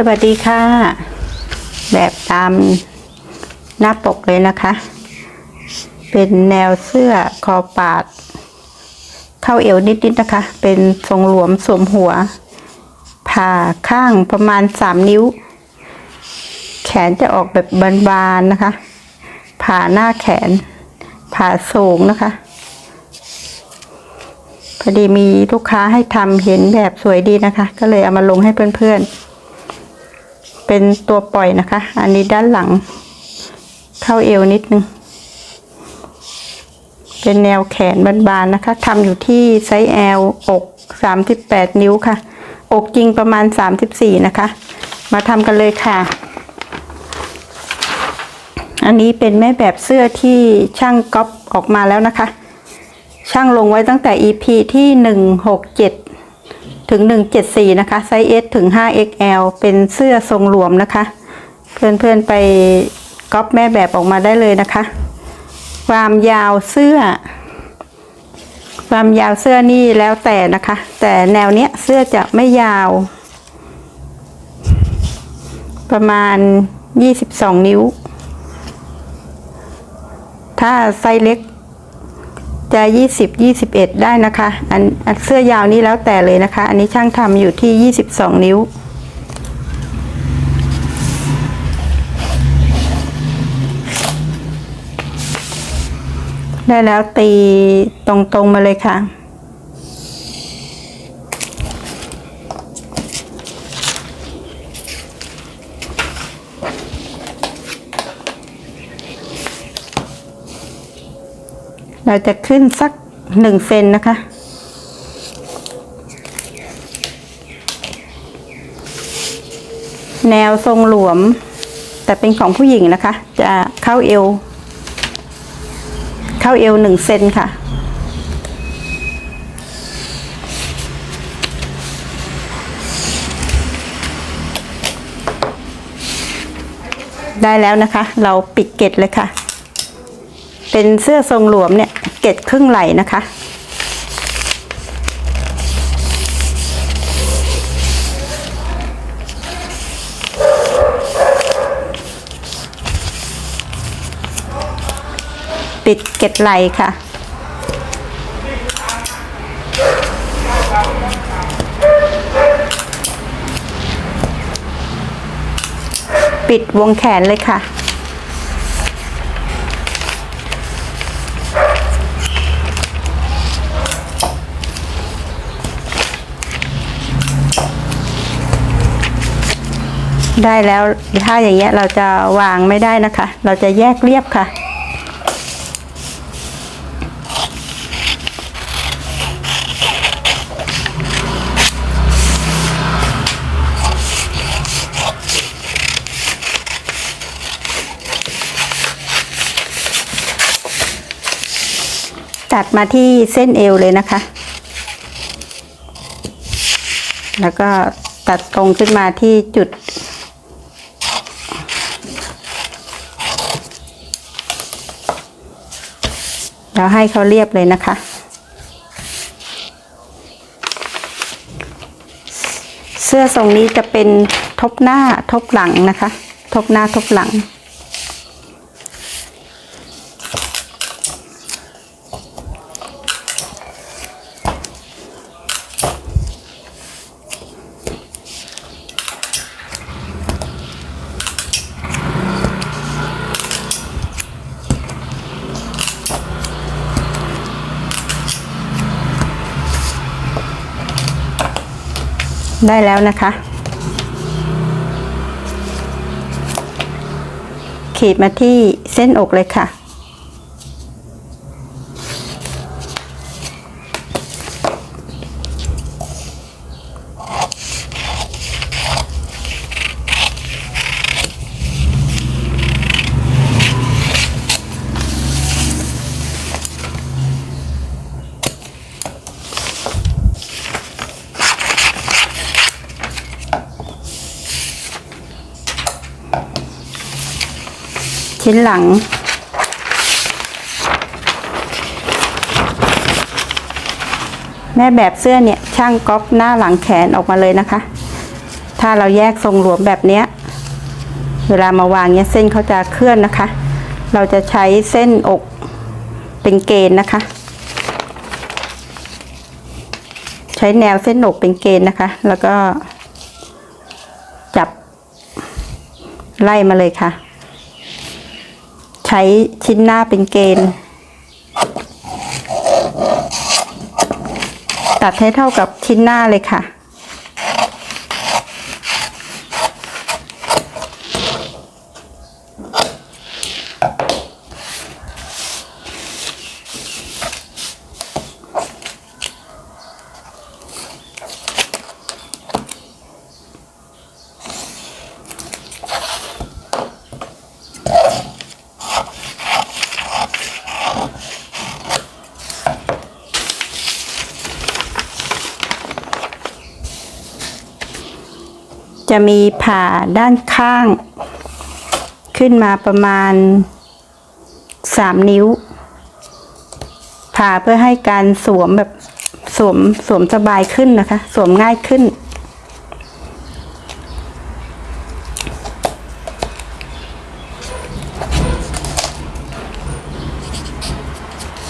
สวัสดีค่ะ แบบตามหน้าปกเลยนะคะ เป็นแนวเสื้อคอปาด เข้าเอวนิดๆนะคะ เป็นทรงหลวมสวมหัว ผ่าข้างประมาณสามนิ้ว แขนจะออกแบบบานๆนะคะ ผ่าหน้าแขน ผ่าสูงนะคะ พอดีมีลูกค้าให้ทำเห็นแบบสวยดีนะคะ ก็เลยเอามาลงให้เพื่อนๆ เป็นตัวปล่อยนะคะ อันนี้ด้านหลัง เข้าเอวนิดนึง เป็นแนวแขนบานๆนะคะทำอยู่ที่ไซส์ L อก38 นิ้วค่ะ อกจริงประมาณ 34 นะคะ มาทำกันเลยค่ะ อันนี้เป็นแม่แบบเสื้อที่ช่างก๊อปออกมาแล้วนะคะ ช่างลงไว้ตั้งแต่ EP ที่ 167 ถึง 174 นะคะ ไซส์ S ถึง 5XL เป็นเสื้อทรงหลวมนะคะ เพื่อนๆไปก๊อปแม่แบบออกมาได้เลยนะคะ ความยาวเสื้อ ความยาวเสื้อนี่แล้วแต่นะคะ แต่แนวเนี้ยเสื้อจะไม่ยาว ประมาณ 22 นิ้ว ถ้าไซส์เล็ก จะยี่สิบยี่สิบเอ็ดได้นะคะ อันเสื้อยาวนี้แล้วแต่เลยนะคะ อันนี้ช่างทำอยู่ที่ยี่สิบสองนิ้ว ได้แล้วตีตรงๆมาเลยค่ะ เราจะขึ้นสักหนึ่งเซนนะคะ แนวทรงหลวม แต่เป็นของผู้หญิงนะคะ จะเข้าเอว เข้าเอวหนึ่งเซนค่ะได้แล้วนะคะ เราปิดเกล็ดเลยค่ะ เป็นเสื้อทรงหลวมเนี่ยเกล็ดครึ่งไหล่นะคะปิดเกล็ดไหล่ค่ะปิดวงแขนเลยค่ะ ได้แล้วถ้าอย่างเงี้ยเราจะวางไม่ได้นะคะ เราจะแยกเรียบค่ะ ตัดมาที่เส้นเอวเลยนะคะ แล้วก็ตัดตรงขึ้นมาที่จุด แล้วให้เขาเรียบเลยนะคะ เสื้อทรงนี้จะเป็นทบหน้าทบหลังนะคะ ทบหน้าทบหลัง ได้แล้วนะคะ ขีดมาที่เส้นอกเลยค่ะ ชิ้นหลัง แม่แบบเสื้อเนี่ยช่างก๊อปหน้าหลังแขนออกมาเลยนะคะ ถ้าเราแยกทรงหลวมแบบเนี้ยเวลามาวางเนี้ยเส้นเขาจะเคลื่อนนะคะ เราจะใช้เส้นอกเป็นเกณฑ์นะคะ ใช้แนวเส้นอกเป็นเกณฑ์นะคะ แล้วก็จับไล่มาเลยค่ะ ใช้ชิ้นหน้าเป็นเกณฑ์ ตัดให้เท่ากับชิ้นหน้าเลยค่ะ จะมีผ่าด้านข้าง ขึ้นมาประมาณสามนิ้ว ผ่าเพื่อให้การสวมแบบสวมสวมสบายขึ้นนะคะ สวมง่ายขึ้น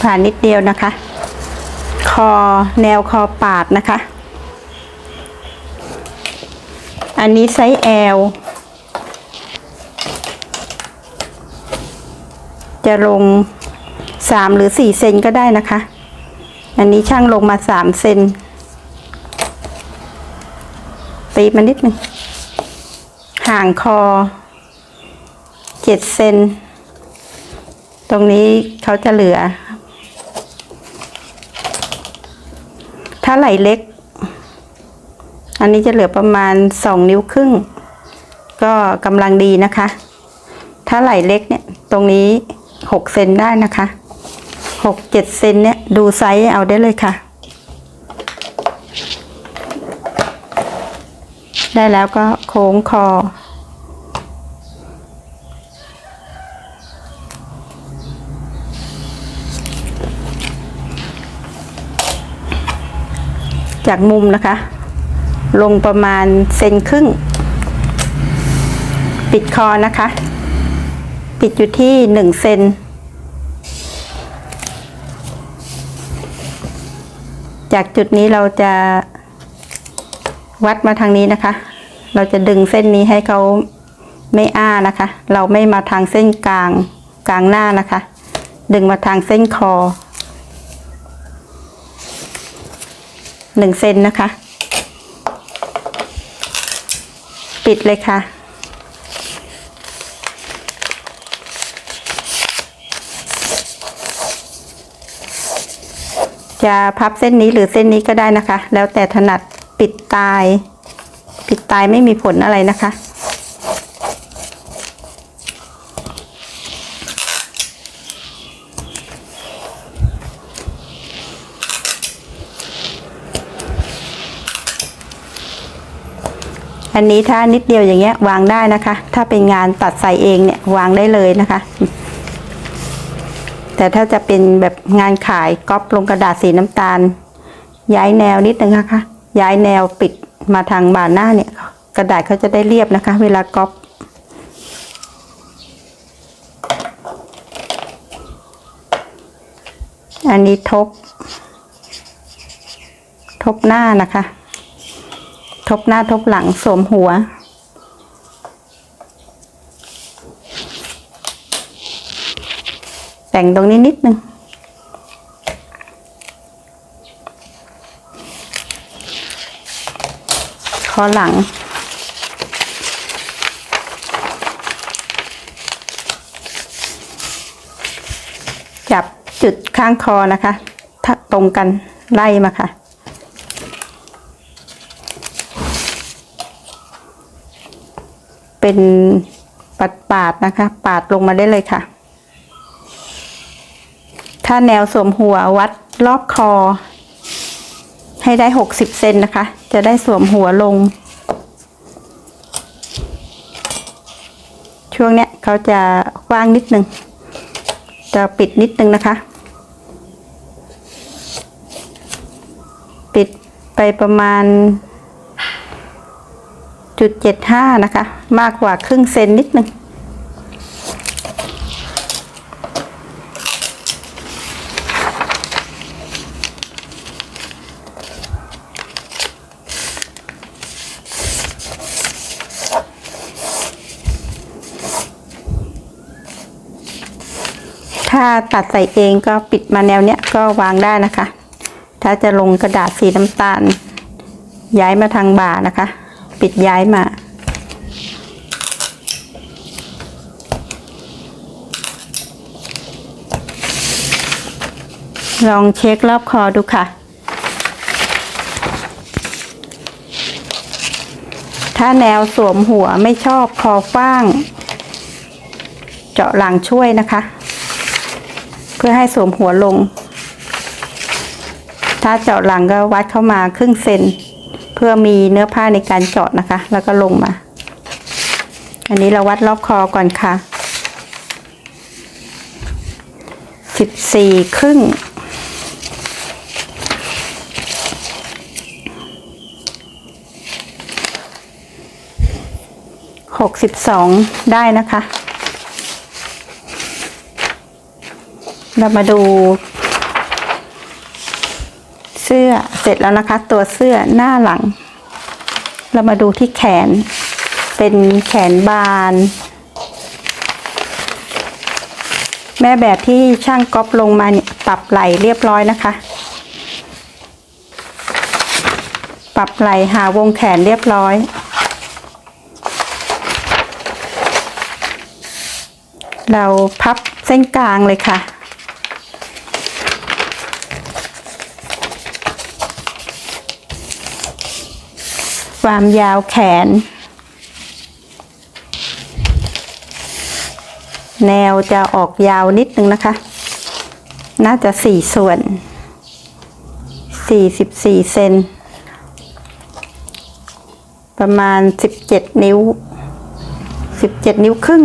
ผ่านิดเดียวนะคะ คอแนวคอปาดนะคะ อันนี้ไซส์ L จะลงสามหรือสี่เซนก็ได้นะคะ อันนี้ช่างลงมาสามเซนตีมานิดหนึ่งห่างคอเจ็ดเซนตรงนี้เขาจะเหลือ ถ้าไหลเล็ก อันนี้จะเหลือประมาณสองนิ้วครึ่ง ก็กำลังดีนะคะ ถ้าไหล่เล็กเนี่ยตรงนี้หกเซนได้นะคะหกเจ็ดเซนเนี่ยดูไซส์เอาได้เลยค่ะ ได้แล้วก็โค้งคอจากมุมนะคะ ลงประมาณเซนครึ่ง ปิดคอนะคะ ปิดอยู่ที่หนึ่งเซนจากจุดนี้เราจะวัดมาทางนี้นะคะ เราจะดึงเส้นนี้ให้เขาไม่อ้านะคะ เราไม่มาทางเส้นกลางกลางหน้านะคะ ดึงมาทางเส้นคอหนึ่งเซนนะคะ ปิดเลยค่ะ จะพับเส้นนี้หรือเส้นนี้ก็ได้นะคะ แล้วแต่ถนัดปิดตาย ปิดตายไม่มีผลอะไรนะคะ อันนี้ถ้านิดเดียวอย่างเงี้ยวางได้นะคะ ถ้าเป็นงานตัดใส่เองเนี่ยวางได้เลยนะคะ แต่ถ้าจะเป็นแบบงานขายก๊อปลงกระดาษสีน้ำตาล ย้ายแนวนิดนึงนะคะ ย้ายแนวปิดมาทางบานหน้าเนี่ยกระดาษเขาจะได้เรียบนะคะ เวลาก๊อปอันนี้ทบ ทบหน้านะคะ ทบหน้าทบหลังสวมหัว แต่งตรงนี้นิดนึงคอหลังจับจุดข้างคอนะคะ ถ้าตรงกันไล่มาค่ะ เป็นปัดปาดๆนะคะ ปาดลงมาได้เลยค่ะ ถ้าแนวสวมหัววัดรอบคอ ให้ได้หกสิบเซนนะคะ จะได้สวมหัวลง ช่วงเนี้ยเขาจะกว้างนิดนึง จะปิดนิดนึงนะคะ ปิดไปประมาณ จุดเจ็ดห้านะคะ มากกว่าครึ่งเซนนิดนึงถ้าตัดใส่เองก็ปิดมาแนวเนี้ยก็วางได้นะคะ ถ้าจะลงกระดาษสีน้ำตาล ย้ายมาทางบ่านะคะ ปิดย้ายมาลองเช็ครอบคอดูค่ะ ถ้าแนวสวมหัวไม่ชอบคอฟ้าง เจาะหลังช่วยนะคะ เพื่อให้สวมหัวลง ถ้าเจาะหลังก็วัดเข้ามาครึ่งเซน เพื่อมีเนื้อผ้าในการเจาะนะคะ แล้วก็ลงมา อันนี้เราวัดรอบคอก่อนค่ะสิบี่ครึ่งหกสิบสองได้นะคะ เรามาดู เสื้อเสร็จแล้วนะคะ ตัวเสื้อหน้าหลัง เรามาดูที่แขน เป็นแขนบาน แม่แบบที่ช่างก๊อปลงมาเนี่ยปรับไหลเรียบร้อยนะคะ ปรับไหลหาวงแขนเรียบร้อยเราพับเส้นกลางเลยค่ะ ความยาวแขน แนวจะออกยาวนิดนึงนะคะ น่าจะสี่ส่วนสี่สิบสี่เซนประมาณสิบเจ็ดนิ้วสิบเจ็ดนิ้วครึ่ง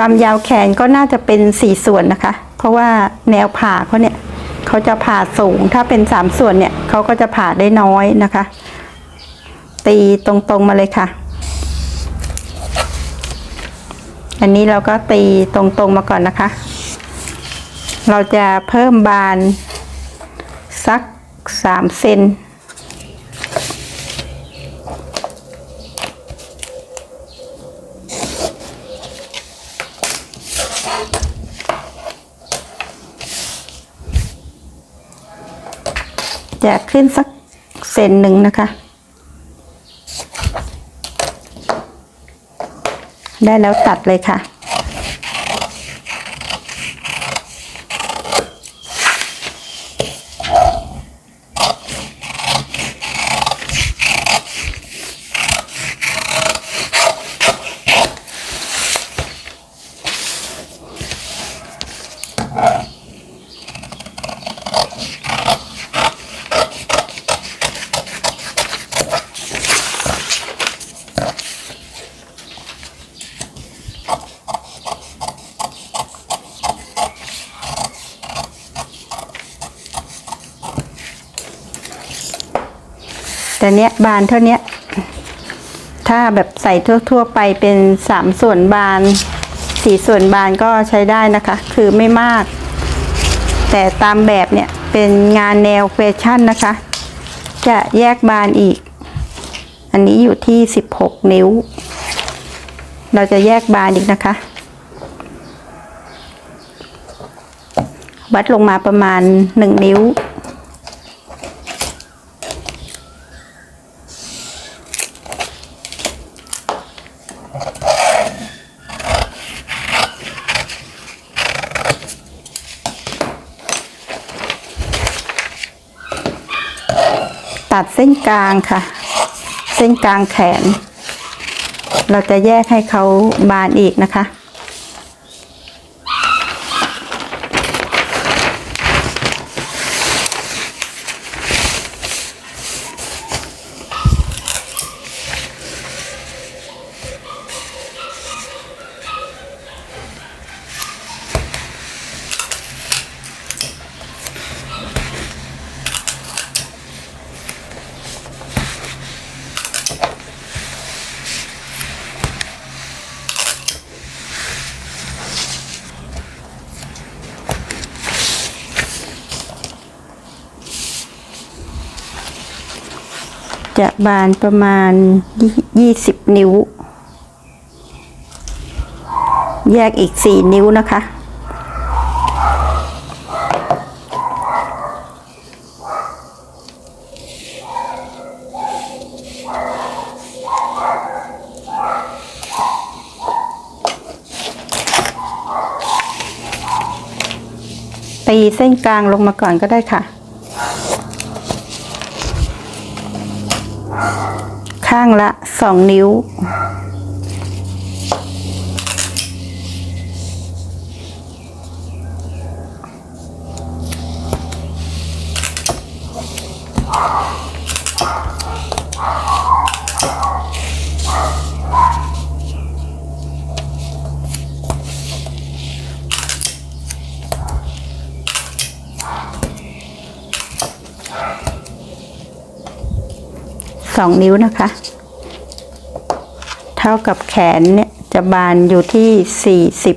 ความยาวแขนก็น่าจะเป็นสี่ส่วนนะคะ เพราะว่าแนวผ่าเขาเนี่ยเขาจะผ่าสูงถ้าเป็นสามส่วนเนี่ยเขาก็จะผ่าได้น้อยนะคะ ตีตรงๆมาเลยค่ะ อันนี้เราก็ตีตรงๆมาก่อนนะคะ เราจะเพิ่มบานสักสามเซน จะขึ้นสักเซนหนึ่งนะคะ ได้แล้วตัดเลยค่ะ แต่เนี้ยบานเท่าเนี้ย ถ้าแบบใส่ทั่วๆไปเป็นสามส่วนบานสี่ส่วนบานก็ใช้ได้นะคะ คือไม่มาก แต่ตามแบบเนี่ยเป็นงานแนวแฟชั่นนะคะ จะแยกบานอีก อันนี้อยู่ที่สิบหกนิ้ว เราจะแยกบานอีกนะคะ วัดลงมาประมาณหนึ่งนิ้ว ส้นกลางค่ะ เส้นกลางแขน เราจะแยกให้เขาบานอีกนะคะ จะบานประมาณยี่สิบนิ้ว แยกอีกสี่นิ้วนะคะ ตีเส้นกลางลงมาก่อนก็ได้ค่ะ ข้างละสองนิ้ว สองนิ้วนะคะ เท่ากับแขนเนี่ยจะบานอยู่ที่สี่สิบ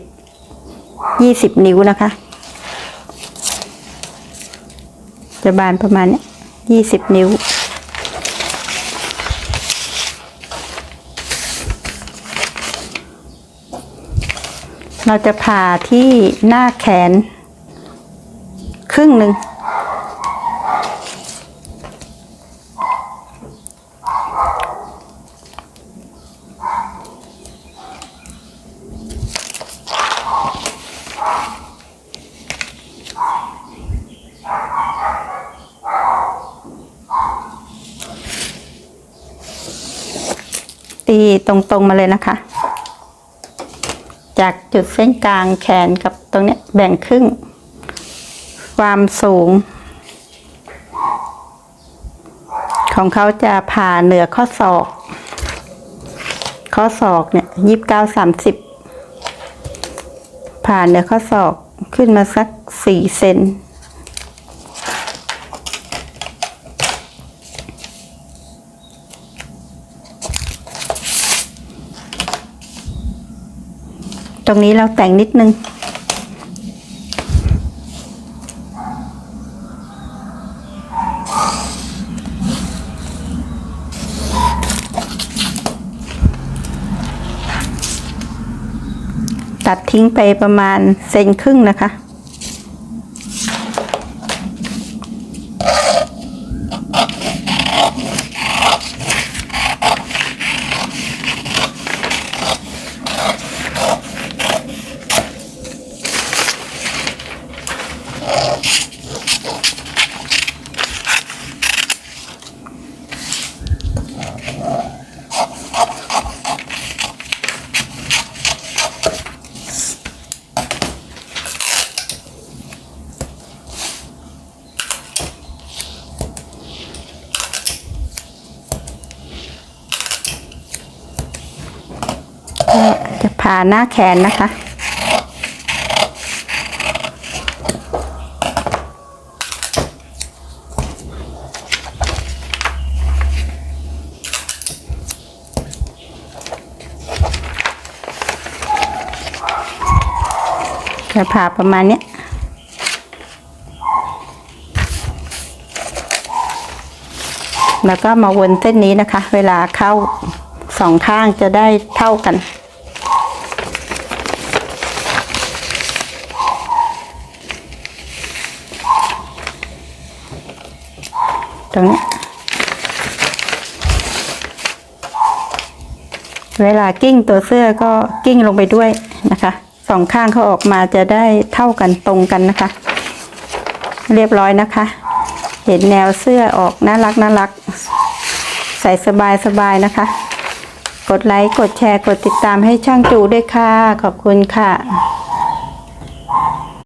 ยี่สิบนิ้วนะคะ จะบานประมาณนี้ยยี่สิบนิ้ว เราจะผ่าที่หน้าแขน ครึ่งหนึ่ง ตีตรงๆมาเลยนะคะ จากจุดเส้นกลางแขนกับตรงนี้แบ่งครึ่ง ความสูง ของเขาจะผ่าเหนือข้อศอก ข้อศอกเนี่ยยี่สิบเก้าสามสิบผ่าเหนือข้อศอกขึ้นมาสักสี่เซน รงนี้เราแต่งนิดนึง ตัดทิ้งไปประมาณเซนครึ่งนะคะ ผ่าหน้าแขนนะคะ จะผ่าประมาณนี้แล้วก็มาวนเส้นนี้นะคะ เวลาเข้าสองข้างจะได้เท่ากัน ตรงนี้ เวลากิ้งตัวเสื้อก็กิ้งลงไปด้วยนะคะสองข้างเขาออกมาจะได้เท่ากันตรงกันนะคะ เรียบร้อยนะคะ เห็นแนวเสื้อออกน่ารักน่ารัก ใส่สบายสบายนะคะ กดไลค์ กดแชร์ กดติดตามให้ช่างจูด้วยค่ะ ขอบคุณค่ะ